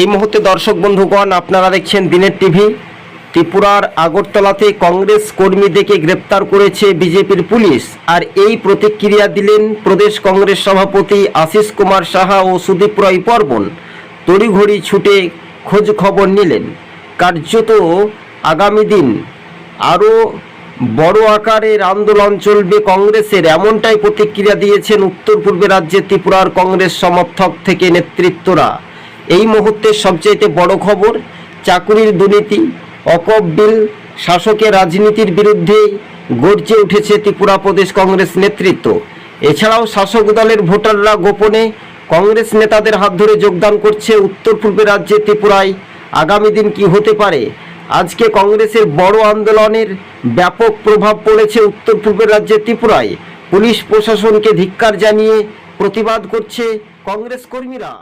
এই মুহূর্তে দর্শক বন্ধুগণ, আপনারা দেখছেন দিনের টিভি। ত্রিপুরার আগরতলাতে কংগ্রেস কর্মীদেরকে গ্রেপ্তার করেছে বিজেপির পুলিশ। আর এই প্রতিক্রিয়া দিলেন প্রদেশ কংগ্রেস সভাপতি আশিস কুমার সাহা ও সুদীপ রয় পর্বন তড়িঘড়ি ছুটে খোঁজ খবর নিলেন। কার্যত আগামী দিন আরও বড় আকারের আন্দোলন চলবে কংগ্রেসের, এমনটাই প্রতিক্রিয়া দিয়েছেন উত্তর পূর্বে রাজ্যে ত্রিপুরার কংগ্রেস সমর্থক থেকে নেতৃত্বরা। এই মুহূর্তের সবচেয়ে বড় খবর, চাকুরির দুর্নীতি, অকপ বিল, শাসকের রাজনীতির বিরুদ্ধে গর্জে উঠেছে ত্রিপুরা প্রদেশ কংগ্রেস নেতৃত্ব। এছাড়াও শাসক দলের ভোটাররা গোপনে কংগ্রেস নেতাদের হাত ধরে যোগদান করছে উত্তর পূর্বে রাজ্যে ত্রিপুরায়। আগামী দিন কি হতে পারে? আজকে কংগ্রেসের বড় আন্দোলনের ব্যাপক প্রভাব পড়েছে উত্তর পূর্বের রাজ্যে ত্রিপুরায়। পুলিশ প্রশাসনকে ধিক্কার জানিয়ে প্রতিবাদ করছে কংগ্রেস কর্মীরা।